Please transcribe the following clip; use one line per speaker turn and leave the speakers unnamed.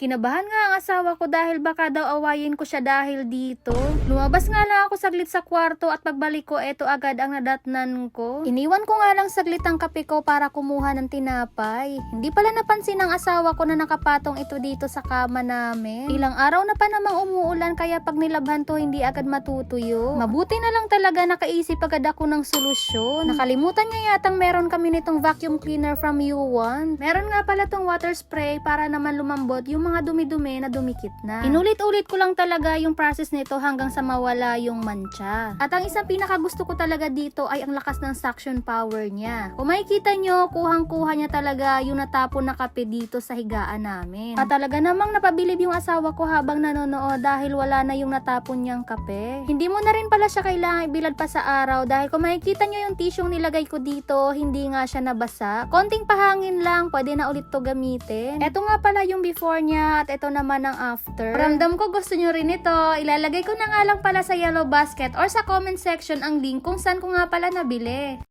Kinabahan nga ang asawa ko dahil baka daw awayin ko siya dahil dito. Lumabas nga lang ako saglit sa kwarto at pagbalik ko eto agad ang nadatnan ko. Iniwan ko nga lang saglit ang kape ko para kumuha ng tinapay. Hindi pala napansin ng asawa ko na nakapatong ito dito sa kama namin. Ilang araw na pa namang umuulan kaya pag nilabhan to hindi agad matutuyo. Mabuti na lang talaga nakaisip agad ako ng solusyon. Nakalimutan niya yatang meron kami nitong vacuum cleaner from U1. Meron nga pala tong water spray para naman lumambot yung mga dumi-dumi na dumikit na. Inulit-ulit ko lang talaga yung process nito hanggang sa mawala yung mancha. At ang isang pinakagusto ko talaga dito ay ang lakas ng suction power niya. Kung makikita nyo, kuhang-kuha niya talaga yung natapon na kape dito sa higaan namin. At talaga namang napabilib yung asawa ko habang nanonood dahil wala na yung natapon niyang kape. Hindi mo na rin pala siya kailangan ibilad pa sa araw dahil kung makikita nyo yung tisyong nilagay ko dito, hindi nga siya nabasa. Konting pahangin lang, pwede na ulit to gamitin. Eto nga pala yung before niya at ito naman ang after. Ramdam ko gusto nyo rin ito. Ilalagay ko na nga lang pala sa yellow basket or sa comment section ang link kung saan ko nga pala nabili.